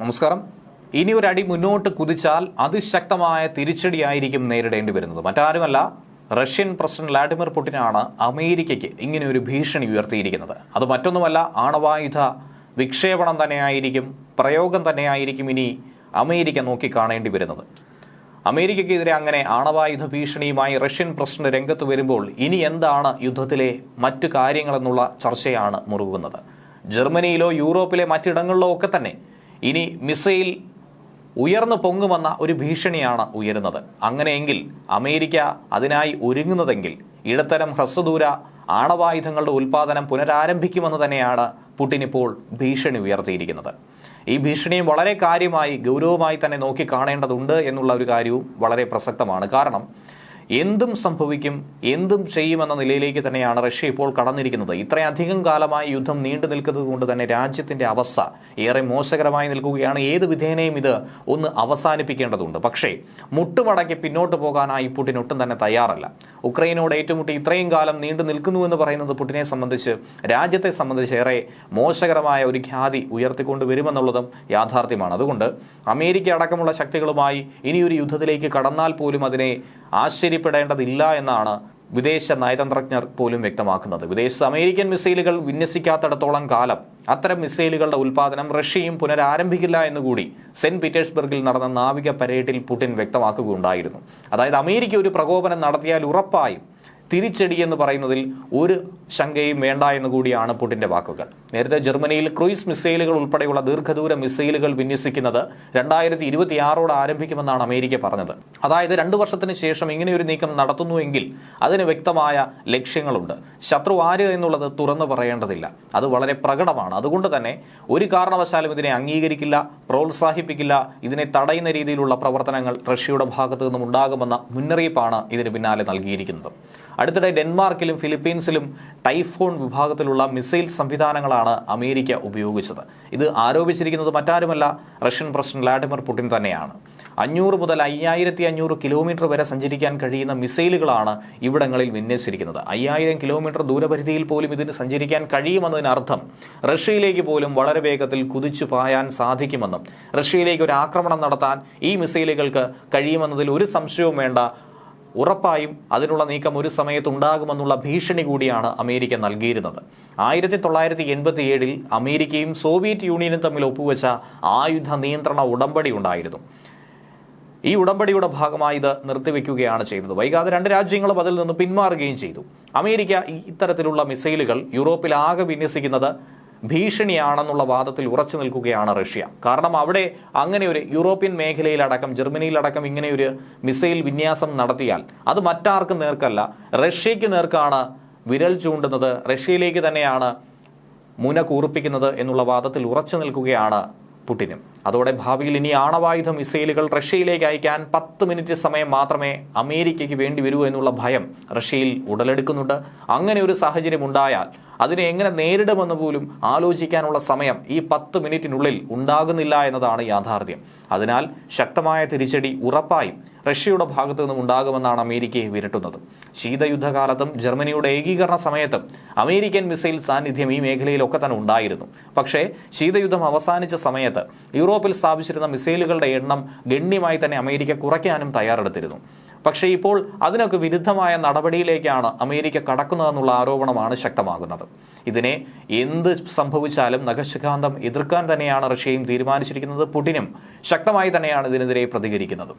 നമസ്കാരം. ഇനി ഒരു അടി മുന്നോട്ട് കുതിച്ചാൽ അതിശക്തമായ തിരിച്ചടിയായിരിക്കും നേരിടേണ്ടി വരുന്നത്. മറ്റാരുമല്ല റഷ്യൻ പ്രസിഡന്റ് വ്ളാഡിമിർ പുടിനാണ് അമേരിക്കയ്ക്ക് ഇങ്ങനെ ഒരു ഭീഷണി ഉയർത്തിയിരിക്കുന്നത്. അത് മറ്റൊന്നുമല്ല ആണവായുധ വിക്ഷേപണം തന്നെയായിരിക്കും പ്രയോഗം തന്നെയായിരിക്കും ഇനി അമേരിക്ക നോക്കിക്കാണേണ്ടി വരുന്നത്. അമേരിക്കയ്ക്കെതിരെ അങ്ങനെ ആണവായുധ ഭീഷണിയുമായി റഷ്യൻ പ്രസിഡന്റ് രംഗത്ത് വരുമ്പോൾ ഇനി എന്താണ് യുദ്ധത്തിലെ മറ്റു കാര്യങ്ങളെന്നുള്ള ചർച്ചയാണ് മുറുകുന്നത്. ജർമ്മനിയിലോ യൂറോപ്പിലെ മറ്റിടങ്ങളിലോ ഒക്കെ തന്നെ ഇനി മിസൈൽ ഉയർന്നു പൊങ്ങുമെന്ന ഒരു ഭീഷണിയാണ് ഉയരുന്നത്. അങ്ങനെയെങ്കിൽ അമേരിക്ക അതിനായി ഒരുങ്ങുന്നതെങ്കിൽ ഇടത്തരം ഹ്രസ്വദൂര ആണവായുധങ്ങളുടെ ഉൽപാദനം പുനരാരംഭിക്കുമെന്ന് തന്നെയാണ് പുടിൻ ഇപ്പോൾ ഭീഷണി ഉയർത്തിയിരിക്കുന്നത്. ഈ ഭീഷണിയും വളരെ കാര്യമായി ഗൗരവമായി തന്നെ നോക്കി കാണേണ്ടതുണ്ട് എന്നുള്ള ഒരു കാര്യവും വളരെ പ്രസക്തമാണ്. കാരണം എന്തും സംഭവിക്കും എന്തും ചെയ്യുമെന്ന നിലയിലേക്ക് തന്നെയാണ് റഷ്യ ഇപ്പോൾ കടന്നിരിക്കുന്നത്. ഇത്രയധികം കാലമായി യുദ്ധം നീണ്ടു നിൽക്കുന്നത് കൊണ്ട് തന്നെ രാജ്യത്തിന്റെ അവസ്ഥ ഏറെ മോശകരമായി നിൽക്കുകയാണ്. ഏത് വിധേനയും ഇത് ഒന്ന് അവസാനിപ്പിക്കേണ്ടതുണ്ട്. പക്ഷേ മുട്ടുമടക്കി പിന്നോട്ട് പോകാനായി പുടിൻ ഒട്ടും തന്നെ തയ്യാറല്ല. ഉക്രൈനോട് ഏറ്റുമുട്ടി ഇത്രയും കാലം നീണ്ടു നിൽക്കുന്നു എന്ന് പറയുന്നത് പുടിനെ സംബന്ധിച്ച് രാജ്യത്തെ സംബന്ധിച്ച് ഏറെ മോശകരമായ ഒരു ഖ്യാതി ഉയർത്തിക്കൊണ്ട് വരുമെന്നുള്ളതും യാഥാർത്ഥ്യമാണ്. അതുകൊണ്ട് അമേരിക്ക അടക്കമുള്ള ശക്തികളുമായി ഇനിയൊരു യുദ്ധത്തിലേക്ക് കടന്നാൽ പോലും അതിനെ ആശ്ചര്യപ്പെടേണ്ടതില്ല എന്നാണ് വിദേശ നയതന്ത്രജ്ഞർ പോലും വ്യക്തമാക്കുന്നത്. വിദേശ അമേരിക്കൻ മിസൈലുകൾ വിന്യസിക്കാത്തിടത്തോളം കാലം അത്തരം മിസൈലുകളുടെ ഉൽപാദനം റഷ്യയും പുനരാരംഭിക്കില്ല എന്നുകൂടി സെന്റ് പീറ്റേഴ്സ്ബർഗിൽ നടന്ന നാവിക പരേഡിൽ പുടിൻ വ്യക്തമാക്കുകയുണ്ടായിരുന്നു. അതായത് അമേരിക്ക ഒരു പ്രകോപനം നടത്തിയാൽ ഉറപ്പായും തിരിച്ചടി എന്ന് പറയുന്നതിൽ ഒരു ശങ്കയും വേണ്ട എന്ന് കൂടിയാണ് പുടിന്റെ വാക്കുകൾ. നേരത്തെ ജർമ്മനിയിൽ ക്രൂയിസ് മിസൈലുകൾ ഉൾപ്പെടെയുള്ള ദീർഘദൂര മിസൈലുകൾ വിന്യസിക്കുന്നത് രണ്ടായിരത്തി ഇരുപത്തിയാറോട് ആരംഭിക്കുമെന്നാണ് അമേരിക്ക പറഞ്ഞത്. അതായത് രണ്ടു വർഷത്തിന് ശേഷം ഇങ്ങനെയൊരു നീക്കം നടത്തുന്നുവെങ്കിൽ അതിന് വ്യക്തമായ ലക്ഷ്യങ്ങളുണ്ട്. ശത്രു ആര് എന്നുള്ളത് തുറന്നു പറയേണ്ടതില്ല. അത് വളരെ പ്രകടമാണ്. അതുകൊണ്ട് തന്നെ ഒരു കാരണവശാലും ഇതിനെ അംഗീകരിക്കില്ല. പ്രോത്സാഹിപ്പിക്കില്ല. ഇതിനെ തടയുന്ന രീതിയിലുള്ള പ്രവർത്തനങ്ങൾ റഷ്യയുടെ ഭാഗത്തു നിന്നും ഉണ്ടാകുമെന്ന മുന്നറിയിപ്പാണ് ഇതിന് പിന്നാലെ നൽകിയിരിക്കുന്നത്. അടുത്തിടെ ഡെൻമാർക്കിലും ഫിലിപ്പീൻസിലും ടൈഫോൺ വിഭാഗത്തിലുള്ള മിസൈൽ സംവിധാനങ്ങളാണ് അമേരിക്ക ഉപയോഗിച്ചത്. ഇത് ആരോപിച്ചിരിക്കുന്നത് മറ്റാരുമല്ല റഷ്യൻ പ്രസിഡന്റ് വ്ളാഡിമിർ പുടിൻ തന്നെയാണ്. അഞ്ഞൂറ് മുതൽ അയ്യായിരത്തി അഞ്ഞൂറ് കിലോമീറ്റർ വരെ സഞ്ചരിക്കാൻ കഴിയുന്ന മിസൈലുകളാണ് ഇവിടങ്ങളിൽ വിന്യസിച്ചിരിക്കുന്നത്. അയ്യായിരം കിലോമീറ്റർ ദൂരപരിധിയിൽ പോലും ഇതിന് സഞ്ചരിക്കാൻ കഴിയുമെന്നതിനർത്ഥം റഷ്യയിലേക്ക് പോലും വളരെ വേഗത്തിൽ കുതിച്ചു പായാൻ സാധിക്കുമെന്നും റഷ്യയിലേക്ക് ഒരു ആക്രമണം നടത്താൻ ഈ മിസൈലുകൾക്ക് കഴിയുമെന്നതിൽ ഒരു സംശയവും വേണ്ട. ഉറപ്പായും അതിനുള്ള നീക്കം ഒരു സമയത്ത് ഉണ്ടാകുമെന്നുള്ള ഭീഷണി കൂടിയാണ് അമേരിക്ക നൽകിയിരുന്നത്. ആയിരത്തി തൊള്ളായിരത്തി എൺപത്തി ഏഴിൽ അമേരിക്കയും സോവിയറ്റ് യൂണിയനും തമ്മിൽ ഒപ്പുവെച്ച ആയുധ നിയന്ത്രണ ഉടമ്പടി ഉണ്ടായിരുന്നു. ഈ ഉടമ്പടിയുടെ ഭാഗമായി ഇത് നിർത്തിവെക്കുകയാണ് ചെയ്തത്. വൈകാതെ രണ്ട് രാജ്യങ്ങളും അതിൽ നിന്ന് പിന്മാറുകയും ചെയ്തു. അമേരിക്ക ഇത്തരത്തിലുള്ള മിസൈലുകൾ യൂറോപ്പിൽ ആകെ വിന്യസിക്കുന്നത് ഭീഷണിയാണെന്നുള്ള വാദത്തിൽ ഉറച്ചു നിൽക്കുകയാണ് റഷ്യ. കാരണം അവിടെ അങ്ങനെ ഒരു യൂറോപ്യൻ മേഖലയിലടക്കം ജർമ്മനിയിലടക്കം ഇങ്ങനെ ഒരു മിസൈൽ വിന്യാസം നടത്തിയാൽ അത് മറ്റാർക്കും നേർക്കല്ല. റഷ്യയ്ക്ക് നേർക്കാണ് വിരൽ ചൂണ്ടുന്നത്. റഷ്യയിലേക്ക് തന്നെയാണ് മുന കൂർപ്പിക്കുന്നത് എന്നുള്ള വാദത്തിൽ ഉറച്ചു നിൽക്കുകയാണ് പുടിനും. അതോടെ ഭാവിയിൽ ഇനി ആണവായുധ മിസൈലുകൾ റഷ്യയിലേക്ക് അയക്കാൻ പത്ത് മിനിറ്റ് സമയം മാത്രമേ അമേരിക്കയ്ക്ക് വേണ്ടി വരൂ എന്നുള്ള ഭയം റഷ്യയിൽ ഉടലെടുക്കുന്നുണ്ട്. അങ്ങനെ ഒരു സാഹചര്യം ഉണ്ടായാൽ അതിനെ എങ്ങനെ നേരിടുമെന്ന് പോലും ആലോചിക്കാനുള്ള സമയം ഈ പത്ത് മിനിറ്റിനുള്ളിൽ ഉണ്ടാകുന്നില്ല എന്നതാണ് യാഥാർത്ഥ്യം. അതിനാൽ ശക്തമായ തിരിച്ചടി ഉറപ്പായും റഷ്യയുടെ ഭാഗത്തു നിന്നും ഉണ്ടാകുമെന്നാണ് അമേരിക്കയെ വിരട്ടുന്നത്. ശീതയുദ്ധകാലത്തും ജർമ്മനിയുടെ ഏകീകരണ സമയത്തും അമേരിക്കൻ മിസൈൽ സാന്നിധ്യം ഈ മേഖലയിലൊക്കെ തന്നെ ഉണ്ടായിരുന്നു. പക്ഷേ ശീതയുദ്ധം അവസാനിച്ച സമയത്ത് യൂറോപ്പിൽ സ്ഥാപിച്ചിരുന്ന മിസൈലുകളുടെ എണ്ണം ഗണ്യമായി തന്നെ അമേരിക്ക കുറയ്ക്കാനും തയ്യാറെടുത്തിരുന്നു. പക്ഷേ ഇപ്പോൾ അതിനൊക്കെ വിരുദ്ധമായ നടപടിയിലേക്കാണ് അമേരിക്ക കടക്കുന്നതെന്നുള്ള ആരോപണമാണ് ശക്തമാകുന്നത്. ഇതിനെ എന്ത് സംഭവിച്ചാലും നഖശിഖാന്തം എതിർക്കാൻ തന്നെയാണ് റഷ്യയും തീരുമാനിച്ചിരിക്കുന്നത്. പുടിനും ശക്തമായി തന്നെയാണ് ഇതിനെതിരെ പ്രതികരിക്കുന്നത്.